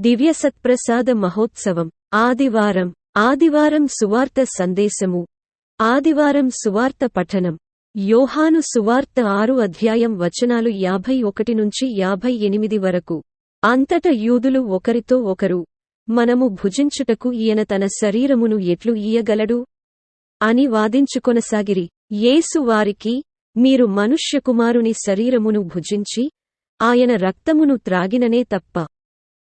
దివ్యసత్ప్రసాద మహోత్సవం ఆదివారం ఆదివారం సువార్త సందేశము ఆదివారం సువార్త పఠనం యోహాను సువార్త ఆరు అధ్యాయం వచనాలు యాభై ఒకటి నుంచి యాభై ఎనిమిది వరకు. అంతట యూదులు ఒకరితో ఒకరు మనము భుజించుటకు ఈయన తన శరీరమును ఎట్లు ఇయ్యగలడు అని వాదించుకొనసాగిరి. యేసు వారికి మీరు మనుష్యకుమారుని శరీరమును భుజించి ఆయన రక్తమును త్రాగిననే తప్ప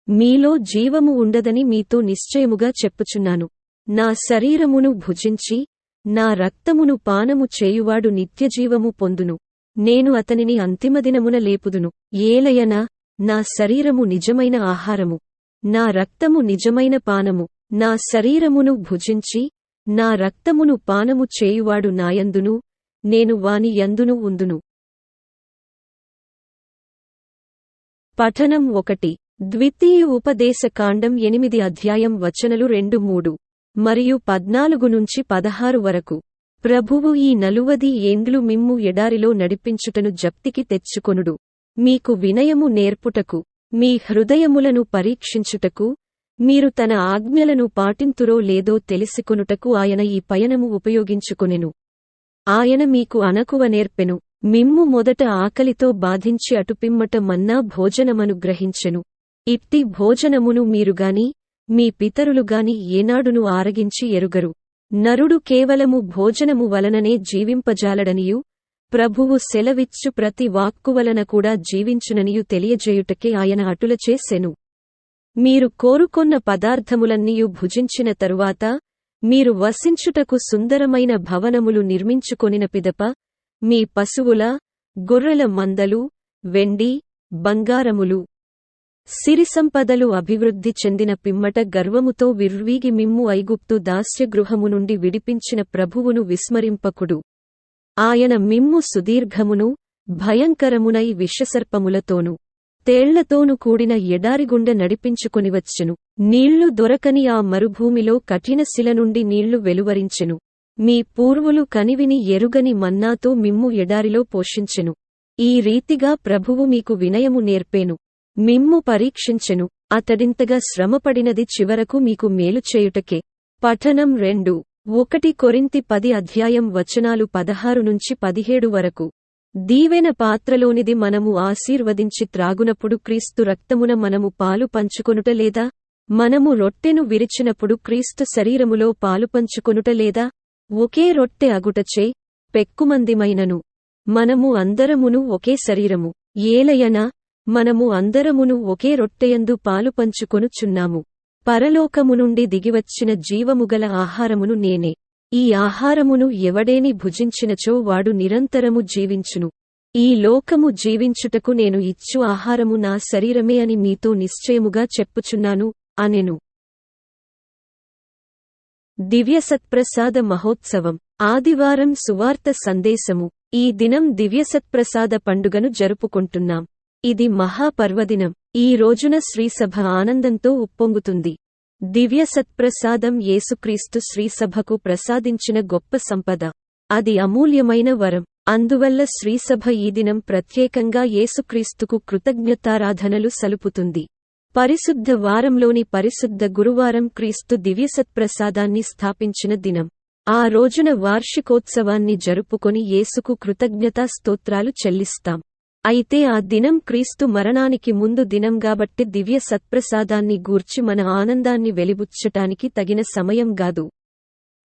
మీలో జీవము ఉండదని మీతో నిశ్చయముగా చెప్పుచున్నాను. నా శరీరమును భుజించి నా రక్తమును పానము చేయువాడు నిత్యజీవము పొందును. నేను అతనిని అంతిమదినమున లేపుదును. ఏలయన నా శరీరము నిజమైన ఆహారము. నా రక్తము నిజమైన పానము. నా శరీరమును భుజించి నా రక్తమును పానము చేయువాడు నాయందును. నేను వాని యందును ఉందును. పఠనం ఒకటి. ద్వితీయ ఉపదేశకాండం ఎనిమిది అధ్యాయం వచనలు రెండు మూడు మరియు పద్నాలుగు నుంచి పదహారు వరకు. ప్రభువు ఈ నలువది ఏండ్లు మిమ్ము ఎడారిలో నడిపించుటను జప్తికి తెచ్చుకొనుడు. మీకు వినయము నేర్పుటకు మీ హృదయములను పరీక్షించుటకు మీరు తన ఆజ్ఞలను పాటింతురో లేదో తెలిసికొనుటకు ఆయన ఈ పయనము ఉపయోగించుకొనెను. ఆయన మీకు అనకువ నేర్పెను మిమ్ము మొదట ఆకలితో బాధించి అటుపిమ్మట మన్నా భోజనమనుగ్రహించెను. ఇప్తి భోజనమును మీరుగాని మీ పితరులుగాని ఏనాడును ఆరగించి ఎరుగరు. నరుడు కేవలము భోజనము వలననే జీవింపజాలడనియు ప్రభువు సెలవిచ్చు ప్రతి వాక్కు వలన కూడా జీవించుననియు తెలియజేయుటకే ఆయన అటులచేసెను మీరు కోరుకొన్న పదార్థములన్నీయు భుజించిన తరువాత మీరు వసించుటకు సుందరమైన భవనములు నిర్మించుకొనిన పిదప మీ పశువుల గొర్రెల మందలు వెండి బంగారములు సిరిసంపదలు అభివృద్ధి చెందిన పిమ్మట గర్వముతో విర్వీగి మిమ్ము ఐగుప్తు దాస్యగృహము నుండి విడిపించిన ప్రభువును విస్మరింపకుడు. ఆయన మిమ్ము సుదీర్ఘమును భయంకరమునై విషసర్పములతోనూ తేళ్ళతోను కూడిన ఎడారిగుండ నడిపించుకొనివచ్చెను. నీళ్ళు దొరకని ఆ మరుభూమిలో కఠిన శిల నుండి నీళ్ళు వెలువరించెను. మీ పూర్వులు కనివిని ఎరుగని మన్నాతో మిమ్ము ఎడారిలో పోషించెను. ఈ రీతిగా ప్రభువు మీకు వినయము నేర్పేను. మిమ్ము పరీక్షించెను. అతడింతగా శ్రమపడినది చివరకు మీకు మేలు చేయుటకే. పఠనం రెండు. ఒకటి కొరింతి పది అధ్యాయం వచనాలు పదహారు నుంచి పదిహేడు వరకు. దీవెన పాత్రలోనిది మనము ఆశీర్వదించి త్రాగునప్పుడు క్రీస్తు రక్తమున మనము పాలు పంచుకొనుట లేదా? మనము రొట్టెను విరిచినప్పుడు క్రీస్తు శరీరములో పాలు పంచుకొనుట లేదా? ఒకే రొట్టె అగుటచే పెక్కుమందిమైనను. మనము అందరమును ఒకే శరీరము. ఏలయన మనము అందరమును ఒకే రొట్టెయందు పాలు పంచుకొనుచున్నాము. పరలోకము నుండి దిగివచ్చిన జీవముగల ఆహారమును నేనే. ఈ ఆహారమును ఎవడేని భుజించినచో వాడు నిరంతరము జీవించును. ఈ లోకము జీవించుటకు నేను ఇచ్చు ఆహారము నా శరీరమే అని మీతో నిశ్చయముగా చెప్పుచున్నాను అనెను. దివ్యసత్ప్రసాద మహోత్సవం. ఆదివారం సువార్త సందేశము. ఈ దినం దివ్యసత్ప్రసాద పండుగను జరుపుకుంటున్నాం. ఇది మహాపర్వదినం. ఈ రోజున శ్రీసభ ఆనందంతో ఉప్పొంగుతుంది. దివ్య సత్ప్రసాదం యేసుక్రీస్తు శ్రీసభకు ప్రసాదించిన గొప్ప సంపద. అది అమూల్యమైన వరం. అందువల్ల శ్రీసభ ఈ దినం ప్రత్యేకంగా యేసుక్రీస్తుకు కృతజ్ఞతారాధనలు సలుపుతుంది. పరిశుద్ధ వారంలోని పరిశుద్ధ గురువారం క్రీస్తు దివ్యసత్ప్రసాదాన్ని స్థాపించిన దినం. ఆ రోజున వార్షికోత్సవాన్ని జరుపుకొని యేసుకు కృతజ్ఞతా స్తోత్రాలు చెల్లిస్తాం. అయితే ఆ దినం క్రీస్తు మరణానికి ముందు దినం గాబట్టి దివ్య సత్ప్రసాదాన్ని గూర్చి మన ఆనందాన్ని వెలిబుచ్చటానికి తగిన సమయం గాదు.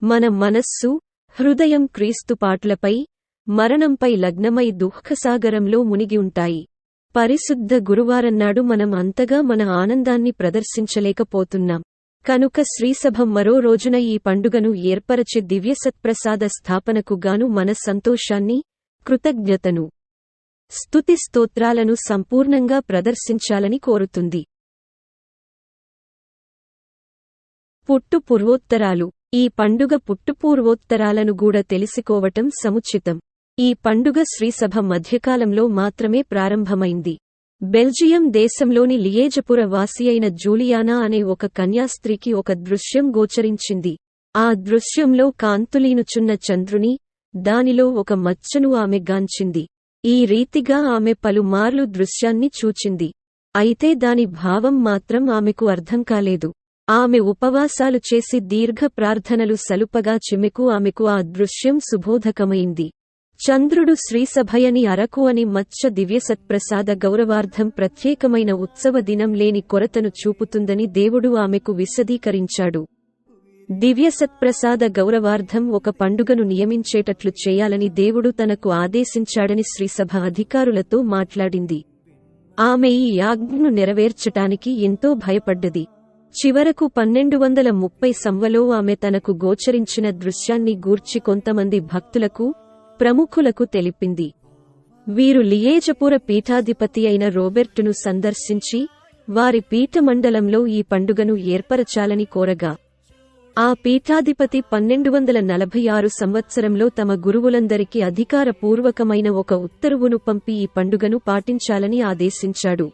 మన మనస్సు హృదయం క్రీస్తు పాటలపై మరణంపై లగ్నమై దుఃఖసాగరంలో మునిగి ఉంటాయి. పరిశుద్ధ గురువారన్నాడు మనం అంతగా మన ఆనందాన్ని ప్రదర్శించలేకపోతున్నాం. కనుక శ్రీసభం మరో రోజున ఈ పండుగను ఏర్పరచి దివ్యసత్ప్రసాద స్థాపనకు గాను మన సంతోషాన్ని కృతజ్ఞతను స్తుతి స్తోత్రాలను సంపూర్ణంగా ప్రదర్శించాలని కోరుతుంది. పుట్టు పూర్వోత్తరాలు. ఈ పండుగ పుట్టుపూర్వోత్తరాలను గూడా తెలిసికోవటం సముచితం. ఈ పండుగ శ్రీసభ మధ్యకాలంలో మాత్రమే ప్రారంభమైంది. బెల్జియం దేశంలోని లియేజపుర వాసియైన జూలియానా అనే ఒక కన్యాస్త్రీకి ఒక దృశ్యం గోచరించింది. ఆ దృశ్యంలో కాంతులీనుచున్న చంద్రుని దానిలో ఒక మచ్చను ఆమె గాంచింది. ఈ రీతిగా ఆమె పలుమార్లు దృశ్యాన్ని చూచింది. అయితే దాని భావం మాత్రం ఆమెకు అర్థం కాలేదు. ఆమె ఉపవాసాలు చేసి దీర్ఘ ప్రార్థనలు సలుపగా చిమెకు ఆమెకు ఆ దృశ్యం సుబోధకమైంది చంద్రుడు శ్రీసభయని అరకు అని మత్స్య దివ్యసత్ప్రసాద గౌరవార్థం ప్రత్యేకమైన ఉత్సవ దినం లేని కొరతను చూపుతుందని దేవుడు ఆమెకు విశదీకరించాడు. దివ్యసత్ప్రసాద గౌరవార్థం ఒక పండుగను నియమించేటట్లు చేయాలని దేవుడు తనకు ఆదేశించాడని శ్రీసభ అధికారులతో మాట్లాడింది. ఆమె ఈ యాజ్ఞను నెరవేర్చటానికి ఎంతో భయపడ్డది. చివరకు పన్నెండు వందల ముప్పై సంవలో ఆమె తనకు గోచరించిన దృశ్యాన్ని గూర్చి కొంతమంది భక్తులకు ప్రముఖులకు తెలిపింది. వీరు లియేజపుర పీఠాధిపతి అయిన రోబెర్టును సందర్శించి వారి పీఠమండలంలో ఈ పండుగను ఏర్పరచాలని కోరగా ఆ పీఠాధిపతి పన్నెండు వందల నలభై ఆరు సంవత్సరంలో తమ గురువులందరికీ అధికారపూర్వకమైన ఒక ఉత్తర్వును పంపి ఈ పండుగను పాటించాలని ఆదేశించాడు.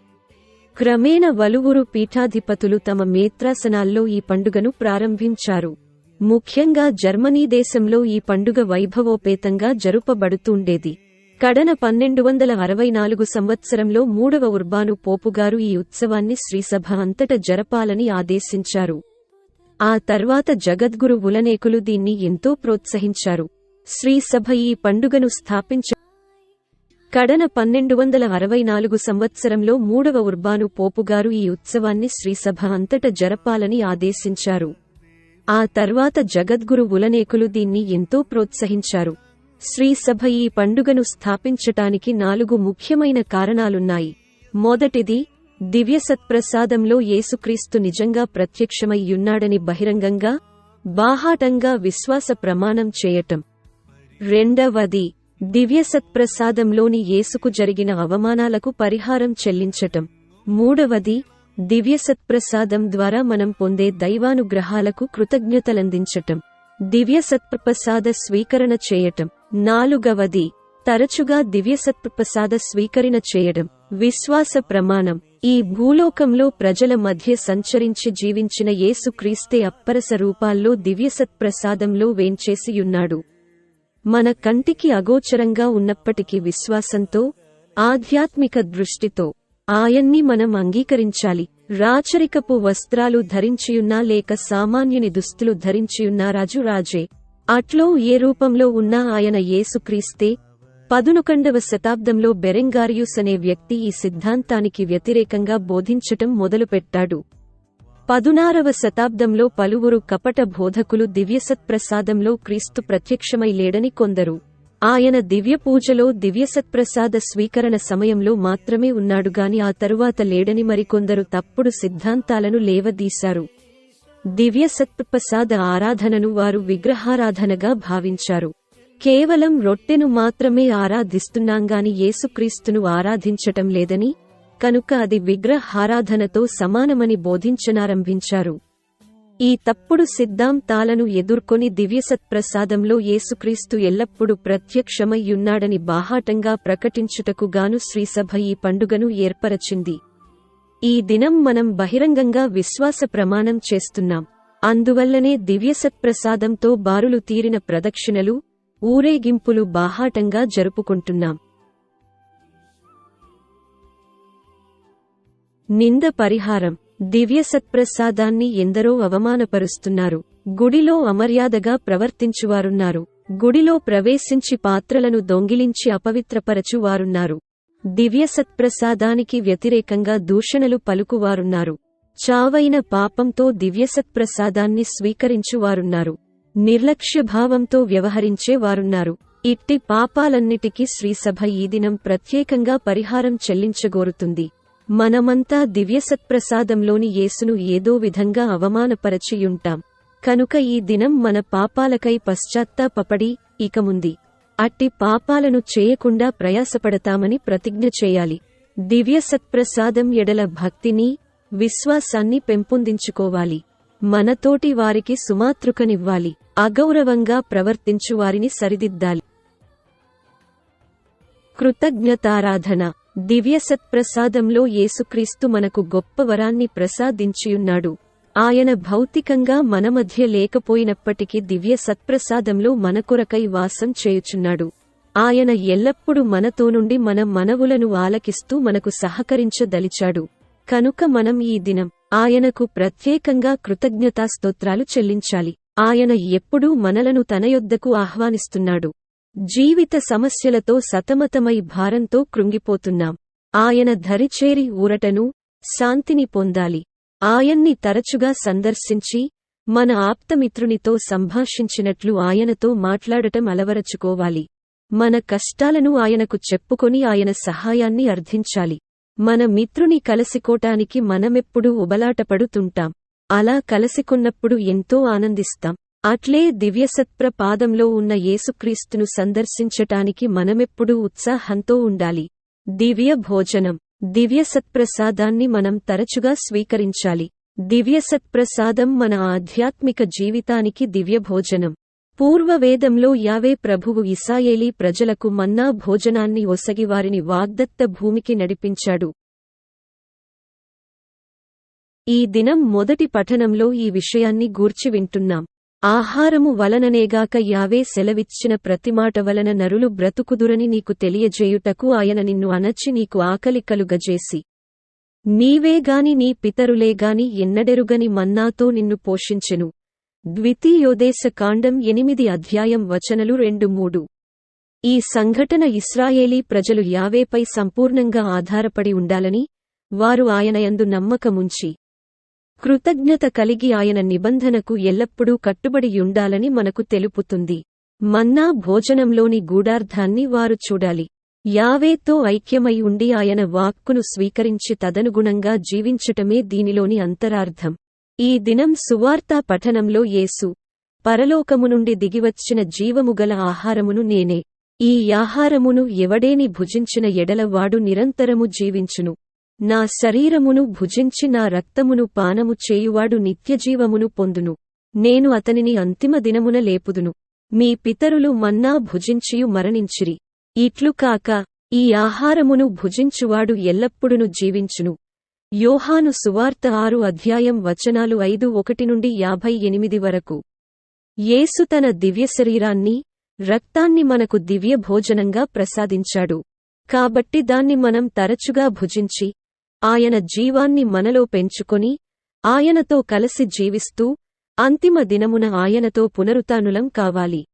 క్రమేణ వలువురు పీఠాధిపతులు తమ మేత్రాసనాల్లో ఈ పండుగను ప్రారంభించారు. ముఖ్యంగా జర్మనీ దేశంలో ఈ పండుగ వైభవోపేతంగా జరుపబడుతుండేది. కడన పన్నెండు వందల అరవై నాలుగు సంవత్సరంలో మూడవ ఉర్బాను పోపుగారు ఈ ఉత్సవాన్ని శ్రీసభ అంతట జరపాలని ఆదేశించారు. ఆ తర్వాత జగద్గురు ఉలనేకులు దీన్ని ఎంతో ప్రోత్సహించారు. శ్రీసభ ఈ పండుగను స్థాపించ కడన పన్నెండు వందల అరవై నాలుగు సంవత్సరంలో మూడవ ఉర్బాను పోపుగారు ఈ ఉత్సవాన్ని శ్రీసభ అంతట జరపాలని ఆదేశించారు. ఆ తర్వాత జగద్గురు ఉలనేకులు దీన్ని ఎంతో ప్రోత్సహించారు. శ్రీసభ ఈ పండుగను స్థాపించటానికి నాలుగు ముఖ్యమైన కారణాలున్నాయి. మొదటిది దివ్యసత్ప్రసాదంలో యేసుక్రీస్తు నిజంగా ప్రత్యక్షమయ్యున్నాడని బహిరంగంగా బాహాటంగా విశ్వాస ప్రమాణం చేయటం. రెండవది దివ్యసత్ప్రసాదంలోని యేసుకు జరిగిన అవమానాలకు పరిహారం చెల్లించటం. మూడవది దివ్యసత్ప్రసాదం ద్వారా మనం పొందే దైవానుగ్రహాలకు కృతజ్ఞతలందించటం. దివ్యసత్ప్రసాద స్వీకరణ చేయటం. నాలుగవది తరచుగా దివ్యసత్ప్రసాద స్వీకరణ చేయడం. విశ్వాస ప్రమాణం. ఈ భూలోకంలో ప్రజల మధ్య సంచరించి జీవించిన యేసుక్రీస్తే అప్పరస రూపాల్లో దివ్యసత్ప్రసాదంలో వేంచేసియున్నాడు. మన కంటికి అగోచరంగా ఉన్నప్పటికీ విశ్వాసంతో ఆధ్యాత్మిక దృష్టితో ఆయన్ని మనం అంగీకరించాలి. రాచరికపు వస్త్రాలు ధరించియున్నా లేక సామాన్యుని దుస్తులు ధరించియున్నా రాజు రాజే. అట్లో ఏ రూపంలో ఉన్నా ఆయన యేసుక్రీస్తే పదునొకండవ శతాబ్దంలో బెరెంగారియుస్ అనే వ్యక్తి ఈ సిద్ధాంతానికి వ్యతిరేకంగా బోధించటం మొదలుపెట్టాడు. పదునారవ శతాబ్దంలో పలువురు కపట బోధకులు దివ్యసత్ప్రసాదంలో క్రీస్తు ప్రత్యక్షమై లేడని కొందరు. ఆయన దివ్యపూజలో దివ్యసత్ప్రసాద స్వీకరణ సమయంలో మాత్రమే ఉన్నాడుగాని ఆ తరువాత లేడని మరికొందరు తప్పుడు సిద్ధాంతాలను లేవదీశారు. దివ్యసత్ప్రసాద ఆరాధనను వారు విగ్రహారాధనగా భావించారు. కేవలం రొట్టెను మాత్రమే ఆరాధిస్తున్నాంగాని యేసుక్రీస్తును ఆరాధించటం లేదని కనుక అది విగ్రహారాధనతో సమానమని బోధించనారంభించారు. ఈ తప్పుడు సిద్ధాంతాలను ఎదుర్కొని దివ్యసత్ప్రసాదంలో యేసుక్రీస్తు ఎల్లప్పుడూ ప్రత్యక్షమయ్యున్నాడని బాహాటంగా ప్రకటించుటకుగాను శ్రీసభ ఈ పండుగను ఏర్పరచింది. ఈ దినం మనం బహిరంగంగా విశ్వాస ప్రమాణం చేస్తున్నాం. అందువల్లనే దివ్యసత్ప్రసాదంతో బారులు తీరిన ప్రదక్షిణలు ఊరేగింపులు బాహాటంగా జరుపుకుంటున్నాం. నింద పరిహారం. దివ్య సత్ప్రసాదాన్ని ఎందరో అవమానపరుస్తున్నారు. గుడిలో అమర్యాదగా ప్రవర్తించువారున్నారు. గుడిలో ప్రవేశించి పాత్రలను దొంగిలించి అపవిత్రపరచువారున్నారు. దివ్య సత్ప్రసాదానికి వ్యతిరేకంగా దూషణలు పలుకువారున్నారు. చావైన పాపంతో దివ్యసత్ప్రసాదాన్ని స్వీకరించువారున్నారు. నిర్లక్ష్యభావంతో వ్యవహరించే వారున్నారు. ఇట్టి పాపాలన్నిటికీ శ్రీసభ ఈ దినం ప్రత్యేకంగా పరిహారం చెల్లించగోరుతుంది. మనమంతా దివ్యసత్ప్రసాదంలోని యేసును ఏదో విధంగా అవమానపరచియుంటాం. కనుక ఈ దినం మన పాపాలకై పశ్చాత్తాపపడి ఇకముంది అట్టి పాపాలను చేయకుండా ప్రయాసపడతామని ప్రతిజ్ఞ చేయాలి. దివ్యసత్ప్రసాదం ఎడల భక్తిని విశ్వాసాన్ని పెంపొందించుకోవాలి. మనతోటి వారికి సుమాతృకనివ్వాలి. అగౌరవంగా ప్రవర్తించు వారిని సరిదిద్దాలి. కృతజ్ఞతారాధన. దివ్యసత్ప్రసాదంలో యేసుక్రీస్తు మనకు గొప్ప వరాన్ని ప్రసాదించియున్నాడు. ఆయన భౌతికంగా మన మధ్య లేకపోయినప్పటికీ దివ్య సత్ప్రసాదంలో మన కొరకై వాసం చేయుచున్నాడు. ఆయన ఎల్లప్పుడూ మనతో నుండి మన మనవులను ఆలకిస్తూ మనకు సహకరించదలిచాడు. కనుక మనం ఈ దినం ఆయనకు ప్రత్యేకంగా కృతజ్ఞతాస్తోత్రాలు చెల్లించాలి. ఆయన ఎప్పుడూ మనలను తన యొద్దకు ఆహ్వానిస్తున్నాడు. జీవిత సమస్యలతో సతమతమై భారంతో కృంగిపోతున్నాం. ఆయన ధరిచేరి ఊరటను శాంతిని పొందాలి. ఆయన్ని తరచుగా సందర్శించి మన ఆప్తమిత్రునితో సంభాషించినట్లు ఆయనతో మాట్లాడటం అలవరచుకోవాలి. మన కష్టాలను ఆయనకు చెప్పుకొని ఆయన సహాయాన్ని అర్థించాలి. మన మిత్రుని కలసికోటానికి మనమెప్పుడూ ఉబలాటపడుతుంటాం. అలా కలసికొన్నప్పుడు ఎంతో ఆనందిస్తాం. అట్లే దివ్యసత్ప్ర పాదంలో ఉన్న యేసుక్రీస్తును సందర్శించటానికి మనమెప్పుడూ ఉత్సాహంతో ఉండాలి. దివ్య భోజనం. దివ్యసత్ప్రసాదాన్ని మనం తరచుగా స్వీకరించాలి. దివ్యసత్ప్రసాదం మన ఆధ్యాత్మిక జీవితానికి దివ్యభోజనం. పూర్వవేదంలో యావే ప్రభువు ఇసాయేలీ ప్రజలకు మన్నా భోజనాన్ని ఒసగి వారిని వాగ్దత్త భూమికి నడిపించాడు. ఈ దినం మొదటి పఠనంలో ఈ విషయాన్ని గూర్చి వింటున్నాం. ఆహారము వలననేగాక యావే సెలవిచ్చిన ప్రతిమాట వలన నరులు బ్రతుకుదురని నీకు తెలియజేయుటకు ఆయన నిన్ను అనచి నీకు ఆకలి కలుగజేసి నీవేగాని నీ పితరులేగాని ఎన్నడెరుగని మన్నాతో నిన్ను పోషించెను. ద్వితీయోదేశ కాండం ఎనిమిది అధ్యాయం వచనలు రెండు మూడు. ఈ సంఘటన ఇస్రాయేలీ ప్రజలు యావేపై సంపూర్ణంగా ఆధారపడి ఉండాలని వారు ఆయనయందు నమ్మకముంచి కృతజ్ఞత కలిగి ఆయన నిబంధనకు ఎల్లప్పుడూ కట్టుబడియుండాలని మనకు తెలుపుతుంది. మన్నా భోజనంలోని గూఢార్థాన్ని వారు చూడాలి. యావేతో ఐక్యమై ఉండి ఆయన వాక్కును స్వీకరించి తదనుగుణంగా జీవించటమే దీనిలోని అంతరార్థం. ఈ దినం సువార్తా పఠనంలో యేసు పరలోకము నుండి దిగివచ్చిన జీవముగల ఆహారమును నేనే. ఈ ఆహారమును ఎవడేని భుజించిన ఎడలవాడు నిరంతరము జీవించును. నా శరీరమును భుజించి నా రక్తమును పానము చేయువాడు నిత్యజీవమును పొందును. నేను అతనిని అంతిమ దినమున లేపుదును. మీ పితరులు మన్నా భుజించియు మరణించిరి. ఇట్లు కాక ఈ ఆహారమును భుజించువాడు ఎల్లప్పుడును జీవించును. యోహాను సువార్త ఆరు అధ్యాయం వచనాలు ఐదు ఒకటి నుండి యాభై ఎనిమిది వరకు. యేసు తన దివ్యశరీరాన్ని రక్తాన్ని మనకు దివ్య భోజనంగా ప్రసాదించాడు. కాబట్టి దాన్ని మనం తరచుగా భుజించి ఆయన జీవాన్ని మనలో పెంచుకొని ఆయనతో కలసి జీవిస్తూ అంతిమ దినమున ఆయనతో పునరుతానులం కావాలి.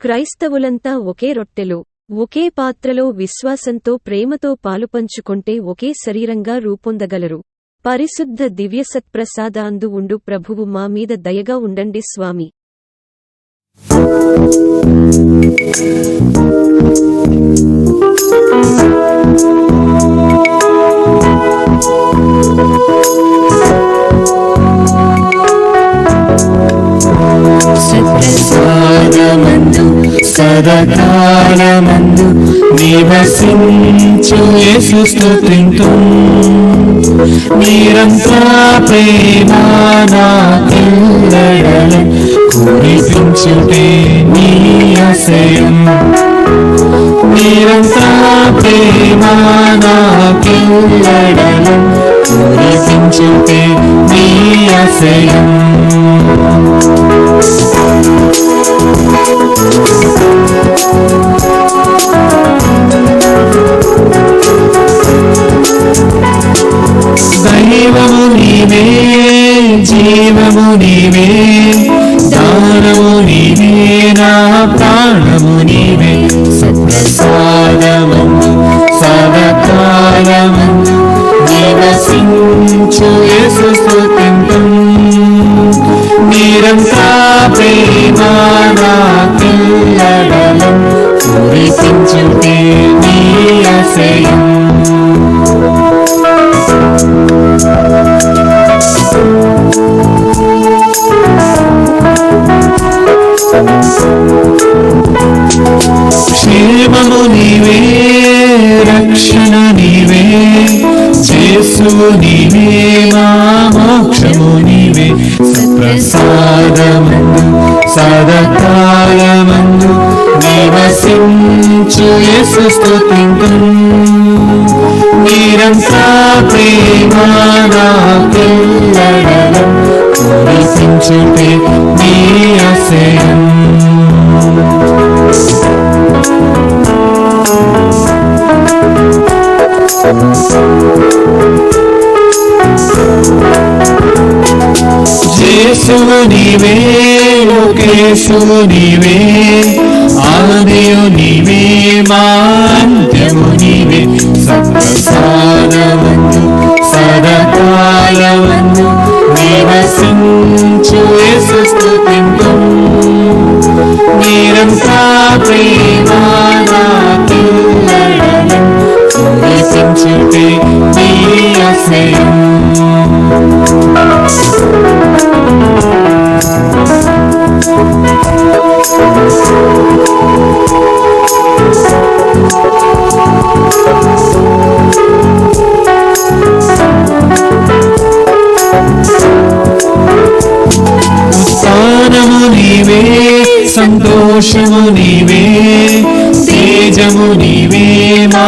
క్రైస్తవులంతా ఒకే రొట్టెలో. ఒకే పాత్రలో విశ్వాసంతో ప్రేమతో పాలుపంచుకొంటే ఒకే శరీరంగా రూపొందగలరు. పరిశుద్ధ దివ్యసత్ప్రసాదాందు ఉండు ప్రభువు మా మీద దయగా ఉండండి స్వామి. సదకాలమందు నివసించు యేసు స్తుతింతు. నిరంతర ప్రేమ నాకెల్లడల కురిపించుటే నీ ఆశయం. నిరంతర ప్రేమ నాకెల్లడల కురిపించుటే నీ ఆశయం. దైవము నీవే జీవము నీవే దానము నీవే నా ప్రాణము నీవే సుప్రసాదము నివసించు యేసు స్తుతింతం నిరంతర ప్రేమ నాకెల్లడలం కురిపించుటే నీ క్షేమము నీవే రక్షణ. చేసువు నీవే మా మోక్షము నీవే సప్రసాదమందు సదకాలమందు నివసించు యేసు స్తుతింతం నిరంతర ప్రేమ నాకెల్లడలం కురిసించుటే నీ ఆశయం. యేసువు నీవే లోకేశువు నీవే ఆదియు నీవే మా నీవే సప్రసాదవంతు సదకాలవంతు నివసించు యేసు స్తుతింతు నిరంతా ప్రేమానాకిల్లడలం నివసించుటే నీ ఆశయం సంతోషము నీవే తేజము నీవే మా